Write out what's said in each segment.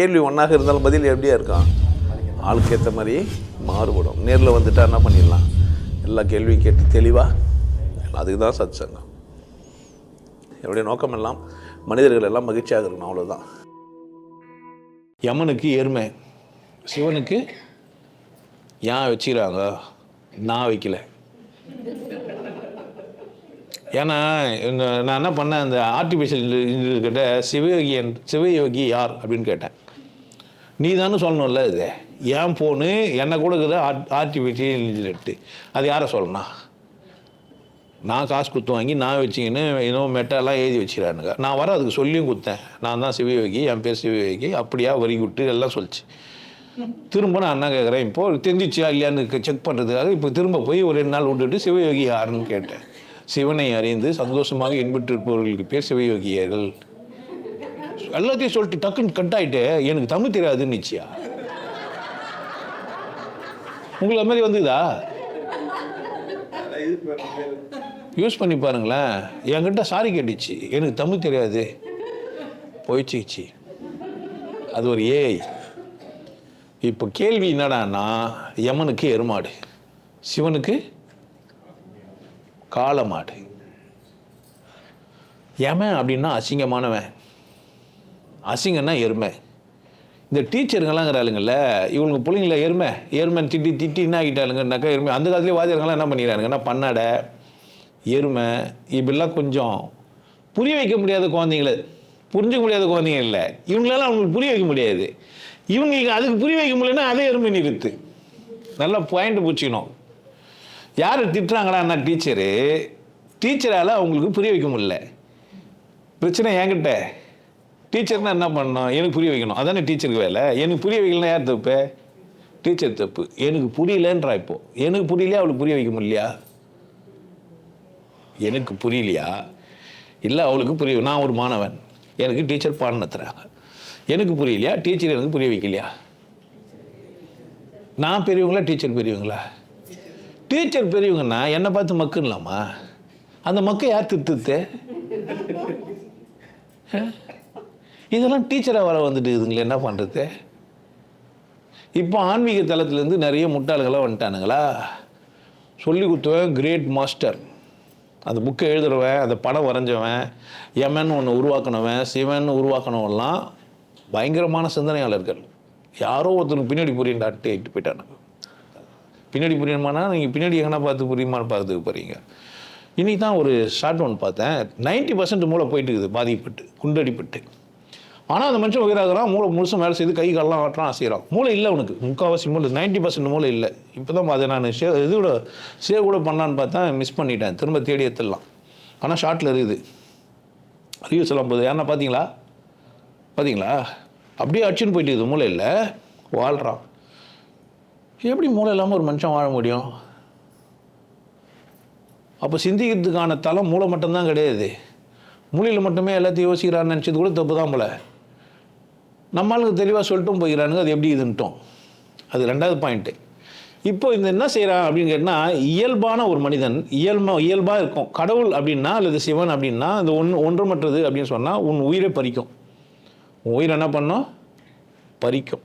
கேள்வி ஒன்றாக இருந்தாலும் பதில் எப்படியா இருக்கான் ஆளுக்கு ஏற்ற மாதிரி மாறுபடும். நேரில் வந்துட்டா என்ன பண்ணிடலாம்? எல்லா கேள்வியும் கேட்டு தெளிவாக அதுக்கு தான் சத் சங்கம் என்னுடைய நோக்கம் எல்லாம் மனிதர்கள் எல்லாம் மகிழ்ச்சியாக இருக்கணும் அவ்வளோதான் யமனுக்கு எருமை சிவனுக்கு ஏன் வச்சுக்கிறாங்க? நான் வைக்கல. ஏன்னா நான் என்ன பண்ணேன் அந்த ஆர்டிஃபிஷியல் கிட்ட சிவயோகியன் சிவயோகி யார் அப்படின்னு கேட்டேன். நீ தானே சொல்லணும்ல இது. என் ஃபோனு என்னை கூட இருக்குது ஆர்ட் ஆர்டிஃபிஷியல் இன்டெலிஜென்ட்டு அது யாரை சொல்லணும்? நான் காசு குத்து வாங்கி நான் வச்சிங்கன்னு ஏதோ மெட்டெல்லாம் எழுதி வச்சுக்கிறானுங்க. நான் வர அதுக்கு சொல்லியும் குத்தேன் நான் தான் சிவயோகி என் பேர் சிவயோகி. அப்படியா வரி விட்டு எல்லாம் சொல்லிச்சு. திரும்ப நான் என்ன கேட்குறேன் இப்போது தெரிஞ்சிச்சா இல்லையான்னு செக் பண்ணுறதுக்காக இப்போ திரும்ப போய் ஒரு ரெண்டு நாள் விட்டுட்டு சிவயோகி யாருன்னு கேட்டேன். சிவனை அறிந்து சந்தோஷமாக இன்புற்று இருப்பவர்களுக்கு பேர் சிவயோகியர்கள் எல்லாத்தையும் சொல்லிட்டு டக்குன்னு கட் ஆகிட்டு எனக்கு தமிழ் தெரியாதுன்னு நிச்சயா? உங்களுக்கு அது மாதிரி வந்துதா? யூஸ் பண்ணி பாருங்களேன். என்கிட்ட சாரி கேட்டுச்சு. எனக்கு தமிழ் தெரியாது. போயிடுச்சு அது ஒரு ஏய் இப்போ கேள்வி என்னடான்னா யமனுக்கு எருமாடு சிவனுக்கு காளமாடு யமன் அப்படின்னா அசிங்கமானவன். அசிங்கன்னா எருமை. இந்த டீச்சருங்கெல்லாங்கிறாளுங்கல்ல இவங்களுக்கு பிள்ளைங்கள எருமை எருமைன்னு திட்டி திட்டி என்ன ஆகிட்டாளுங்கன்னாக்கா எருமை. அந்த காலத்துலேயே வாதியர்கள்லாம் என்ன பண்ணிடுறானுங்கன்னா பண்ணாடை? எருமை. இப்படிலாம் கொஞ்சம் புரிய வைக்க முடியாத குழந்தைங்கள. புரிஞ்சுக்க முடியாத குழந்தைங்க இல்லை. இவங்களெல்லாம் அவங்களுக்கு புரிய வைக்க முடியாது. இவங்களுக்கு அதுக்கு புரிய வைக்க முடியலன்னா அதே எருமை நிறுத்து. நல்லா பாயிண்ட் பிடிச்சிக்கணும். யார் திட்டுறாங்களான்னா டீச்சரு? டீச்சரால் அவங்களுக்கு புரிய வைக்க முடியல. பிரச்சனை என்கிட்ட. டீச்சர்னா என்ன பண்ணணும்? எனக்கு புரிய வைக்கணும். அதானே டீச்சருக்கு வேலை. எனக்கு புரிய வைக்கலன்னா யார் தப்பு? டீச்சர் தப்பு. எனக்கு புரியலன்றா இப்போ. எனக்கு புரியலையா? அவளுக்கு புரிய வைக்க முடியலையா? எனக்கு புரியலையா? இல்லை அவளுக்கு புரிய நான் ஒரு மாணவன். எனக்கு டீச்சர் பாடம் நடத்துகிறாங்க எனக்கு புரியலையா? டீச்சர் எனக்கு புரிய வைக்கலையா? நான் பெரியவங்களா? டீச்சர் பெரியவங்களா? டீச்சர் பெரியவங்கன்னா என்னை பார்த்து மக்குன்னலாமா அந்த மக்கை யார் திருத்து இதெல்லாம் டீச்சராக வர வந்துட்டு இதுங்களே என்ன பண்ணுறது இப்போ ஆன்மீக தளத்துலேருந்து நிறைய முட்டாளுகளாக வந்துட்டானுங்களா? சொல்லி கொடுத்தவன் கிரேட் மாஸ்டர் அந்த புக்கை எழுதுறவன் அந்த படம் வரைஞ்சவன் எமன் ஒன்று உருவாக்கினவன் சிவன் உருவாக்கினவெல்லாம் பயங்கரமான சிந்தனையாளர்கள். யாரோ ஒருத்தனுக்கு பின்னாடி புரியண்டாட்டு இட்டு போயிட்டானுங்க பின்னாடி புரியணுமானா நீங்கள் பின்னாடி எங்கன்னா பார்த்து புரியுமான்னு பார்த்துக்க போகிறீங்க இன்னைக்கு தான் ஒரு ஷார்ட் ஒன் பார்த்தேன். 90% பர்சன்ட் மூளை போயிட்டு இருக்குது பாதிக்கப்பட்டு குண்டடிப்பட்டு. ஆனால் அந்த மனுஷன் உயிராகிறான் மூளை முழுசும் வேலை செய்து கை காலெல்லாம் ஆட்டுறான் செய்கிறான் மூளை இல்லை அவனுக்கு. முக்கால்வாசி மூளை 90% பர்சன்ட் மூளை இல்லை. இப்போ தான் அதை நான். ஷே இது கூட சேவ் கூட பண்ணலான்னு பார்த்தா மிஸ் பண்ணிட்டேன். திரும்ப தேடி எடுத்துடலாம். ஆனால் ஷார்ட்டில் இருக்குது. ரிவ்யூஸ் எல்லாம் போகுது. யாருன்னா பார்த்தீங்களா பார்த்தீங்களா அப்படியே அடிச்சுன்னு போயிட்டு இருக்குது. மூளை இல்லை. வாழ்கிறான் எப்படி மூளை இல்லாமல் ஒரு மனுஷன் வாழ முடியும்? அப்போ சிந்திக்கிறதுக்கான தளம் மூளை மட்டும்தான் கிடையாது. மூளையில் மட்டுமே எல்லாத்தையும் யோசிக்கிறான்னு நினச்சது கூட தப்பு தான் போல. நம்மளுக்கு தெளிவாக சொல்லிட்டும் போயிடறானுங்க அது எப்படி இதுன்ட்டோம் அது ரெண்டாவது பாயிண்ட்டு இப்போ இந்த என்ன செய்கிறான் அப்படின்னு கேட்டால் இயல்பான ஒரு மனிதன் இயல்பா இயல்பாக இருக்கும். கடவுள் அப்படின்னா அல்லது சிவன் அப்படின்னா இந்த ஒன்று ஒன்றுமற்றது அப்படின்னு சொன்னால் உன் உயிரை பறிக்கும். உன் உயிரை என்ன பண்ணும்? பறிக்கும்.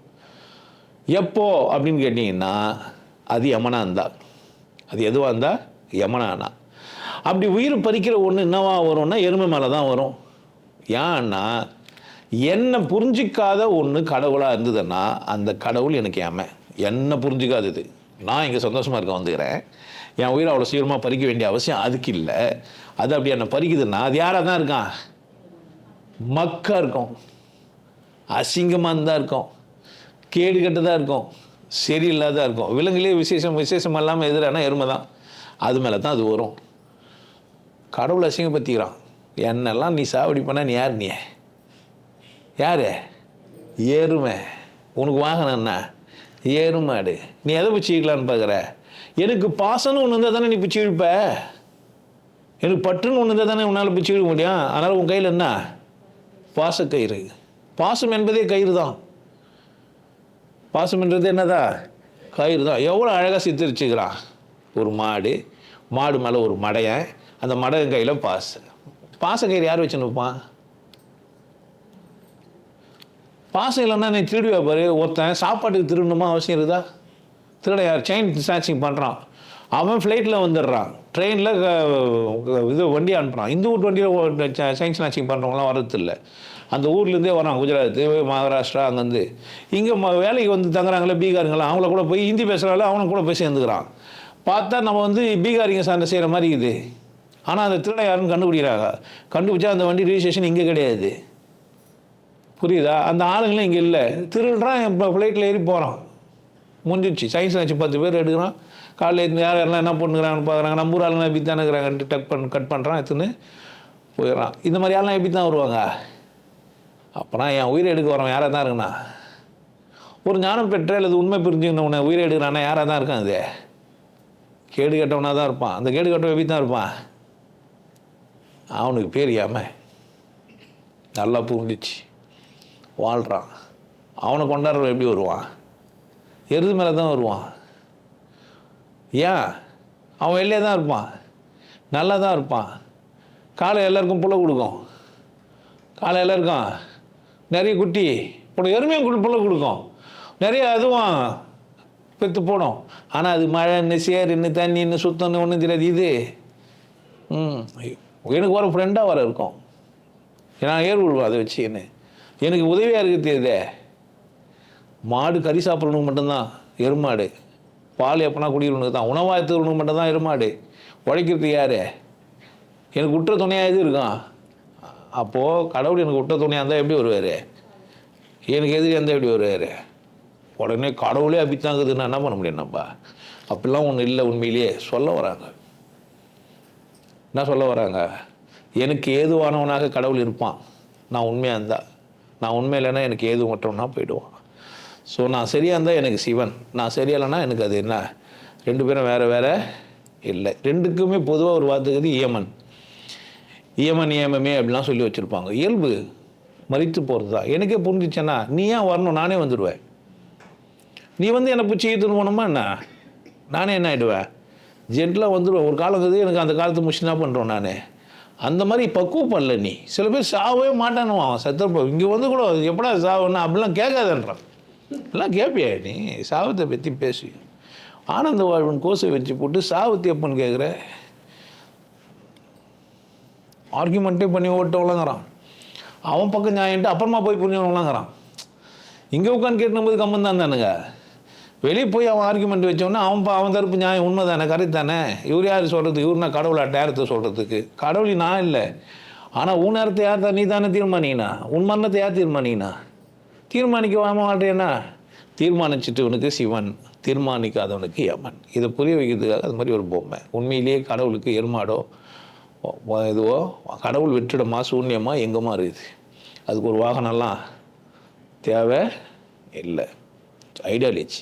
எப்போ அப்படின்னு கேட்டிங்கன்னா அது யமனா இருந்தா. அது எதுவாக இருந்தால் யமனானா. அப்படி உயிர் பறிக்கிற ஒன்று என்னவா வரும்னா எருமை மேலே தான் வரும். ஏன்னா என்னை புரிஞ்சிக்காத ஒன்று கடவுளாக இருந்ததுன்னா அந்த கடவுள் எனக்கு ஏம என்னை புரிஞ்சிக்காதது நான் இங்கே சந்தோஷமாக இருக்க வந்துக்கிறேன். என் உயிரை அவ்வளோ சீக்கிரமாக பறிக்க வேண்டிய அவசியம் அதுக்கு இல்லை. அது அப்படி என்னை பறிக்குதுன்னா அது யாராக தான் இருக்கான்? மக்கா இருக்கும். அசிங்கமாக இருந்தால் இருக்கும். கேடு கெட்டதாக இருக்கும். சரியில்லாத இருக்கும். விலங்குலேயே விசேஷம் விசேஷம் இல்லாமல் எதிரானா எருமை தான். அது மேலே தான் அது வரும். கடவுள் அசிங்கப்படுத்திக்கிறான். என்னெல்லாம் நீ சாவடி பண்ண நீ யார் நீ? யார்? எருமை உனக்கு வாகனம் என்ன ஏறுமாடு நீ எதை பிச்சுக்கலான்னு பார்க்குற எனக்கு பாசம்னு ஒன்று இருந்தால் தானே நீ பிச்சு இழுப்ப? எனக்கு பற்றுன்னு ஒன்று இருந்தால் தானே உன்னால் பிச்சு இழுக்க முடியும்? அதனால் உன் கையில் என்ன? பாசக்கயிறு பாசம் என்பதே கயிறு தான். பாசம் என்றது என்னதா? கயிறு தான். எவ்வளோ அழகாக சித்தரிச்சுக்கிறான் ஒரு மாடு. மாடு மேலே ஒரு மடையன் அந்த மடையன் கையில் பாச பாச கயிறு யார் வச்சுன்னு நிற்பான் பாசம் இல்லைன்னா நீ திருடுவா பாரு ஒருத்தன் சாப்பாட்டுக்கு திருடணுமா அவசியம் இருக்குதா? திருட யார் செயின் ஸ்நாச்சிங் பண்ணுறான் அவன் ஃப்ளைட்டில் வந்துடுறான். ட்ரெயினில் இது வண்டி அனுப்புகிறான் இந்த ஊர் வண்டியில் செயின் ஸ்நாச்சிங் பண்ணுறவங்களாம் வர்றது இல்லை. அந்த ஊர்லேருந்தே வரான் குஜராத் மகாராஷ்டிரா அங்கேருந்து. இங்கே ம வேலைக்கு வந்து தங்குறாங்களே பீகாருங்களா அவங்கள கூட போய் ஹிந்தி பேசுகிறாங்களே அவனை கூட போய் சேர்ந்துக்கிறான். பார்த்தா நம்ம வந்து பீகாரிங்க சார்ந்த செய்கிற மாதிரி இருக்குது. ஆனால் அந்த திருடன் யாருன்னு கண்டுபிடிக்கிறாங்க. கண்டுபிடிச்சா அந்த வண்டி ரிஜிஸ்ட்ரேஷன் இங்கே கிடையாது. புரியுதா? அந்த ஆளுங்களும் இங்கே இல்லை. திருடுறான் இப்போ ஃப்ளைட்டில் ஏறி போகிறான் முடிஞ்சிடுச்சு. சயின்ஸ் வச்சு பத்து பேர் எடுக்கிறான். காலையில் எடுத்து யார் யாரெல்லாம் என்ன பண்ணுறாங்கன்னு பார்க்குறாங்க. நம்ம ஊர் ஆளுங்க எப்படி தானே இருக்கிறாங்கன்ட்டு டக் பண்ண கட் பண்ணுறான் எடுத்துன்னு போயிடுறான். இந்த மாதிரி ஆளுலாம் எப்படி தான் வருவாங்க? அப்போனா என் உயிரை எடுக்க வரவன் யாராக தான் இருக்குண்ணா ஒரு ஞானம் பெற்ற அல்லது உண்மை புரிஞ்சுக்கணும்னே உயிரை எடுக்கிறானா? யாராக தான் இருக்கான் அது கேடு கட்டவனாக தான் இருப்பான். அந்த கேடு கட்டவன் எப்படி தான் இருப்பான்? அவனுக்கு பேர் ஏம. நல்லா புரிஞ்சிச்சு வாழ்கிறான் அவனை கொண்டாடுறவன் எப்படி வருவான்? எருது மேலே தான் வருவான். ஏன்? அவன் வெளியே தான் இருப்பான். நல்லா தான் இருப்பான். காலை எல்லாருக்கும் புள்ள கொடுக்கும். காலை எல்லாருக்கும். நிறைய குட்டி. இப்போ எருமையும் குட்டி புள்ள கொடுக்கும். நிறைய அதுவும் பெற்று போடும். ஆனால் அது மழைன்னு சேருன்னு தண்ணின்னு சுத்தம்னு ஒன்றும் தெரியாது. இது. ம். எனக்கு ஒரு ஃப்ரெண்டாக வர இருக்கும். நான் ஏர் விடுவேன் அதை வச்சு என்ன எனக்கு உதவியாக இருக்குது தெரியுதே மாடு கறி சாப்பிட்றவனுக்கு மட்டும்தான் எருமாடு. பால் எப்போனா குடிக்கிறவனுக்கு தான். உணவாக எடுத்துக்கிறவனுக்கு மட்டும்தான் எருமாடு. உழைக்கிறது யார்? எனக்கு உற்ற துணையாக எது இருக்கும்? அப்போது கடவுள் எனக்கு உற்ற துணையாக இருந்தால் எப்படி வருவார்? எனக்கு எதிரி இருந்தால் எப்படி வருவார்? உடனே கடவுளே அப்படித்தாங்குது என்ன பண்ண முடியும் நம்ம? அப்படிலாம் ஒன்றும் இல்லை உண்மையிலேயே. சொல்ல வராங்க. என்ன சொல்ல வராங்க? எனக்கு ஏதுவானவனாக கடவுள் இருப்பான். நான் உண்மையாக இருந்தால் நான் உண்மை இல்லைன்னா எனக்கு ஏது மட்டும்னா போயிடுவான். ஸோ நான் சரியாக இருந்தால் எனக்கு சிவன். நான் சரியில்லைன்னா எனக்கு அது என்ன? ரெண்டு பேரும் வேறு வேறு இல்லை. ரெண்டுக்குமே பொதுவாக ஒரு வார்த்தைக்கு இயமன். இயமன் இயமமே அப்படிலாம் சொல்லி வச்சுருப்பாங்க. இயல்பு. மறித்து போகிறது தான் எனக்கே புரிஞ்சிச்சேன்னா நீ ஏன் வரணும்? நானே வந்துடுவேன். நீ வந்து என்னை பிடிச்சி ஈத்துன்னு போனோமா என்ன? நானே என்ன ஆகிடுவேன் ஜென்டலாக வந்துடுவேன். ஒரு காலம் இருக்குது எனக்கு அந்த காலத்து முஷினா பண்ணுறோம் நான்? அந்த மாதிரி பக்குவம் பண்ணல நீ. சில பேர் சாவே மாட்டானுவான் அவன் செத்தப்போ இங்கே வந்து கூட எப்படா சாவுன்னா அப்படிலாம் கேட்காதன்றான். எல்லாம் கேட்பியா நீ? சாவத்தை பற்றி பேசி. ஆனந்த வாழ்வன் கோசை வச்சு போட்டு சாவத்தை எப்போன்னு கேட்குற ஆர்கியூமெண்ட்டே பண்ணி ஓட்டவளங்கிறான் அவன் பக்கம் நியாயன்ட்டு அப்புறமா போய் புரிஞ்சவங்களாங்கிறான் இங்கே உட்காந்து கேட்டும்போது கம்மன் தான் தானுங்க. வெளியே போய் அவன் ஆர்குமெண்ட் வச்சோன்னா அவன் அவன் தரப்பு நியாயம் உண்மை தானே கரெக்ட் தானே இவர் யார் சொல்கிறது இவர்னா கடவுளா டேரத்தை சொல்கிறதுக்கு கடவுளி நான் இல்லை. ஆனால் உன் நேரத்தை யார் தான் நீ தானே தீர்மானினா உன் மரணத்தை யார் தீர்மானினா தீர்மானிக்க மாட்டேன்னா தீர்மானிச்சிட்டவனுக்கு சிவன் தீர்மானிக்காதவனுக்கு யமன். இதை புரிய வைக்கிறதுக்காக அது மாதிரி ஒரு பொம்மை. உண்மையிலேயே கடவுளுக்கு எருமாடோ இதுவோ கடவுள் வெற்றிடமா சூன்யமாக எங்கேமா இருக்குது? அதுக்கு ஒரு வாகனம்லாம் தேவை இல்லை. ஐடியாலஜி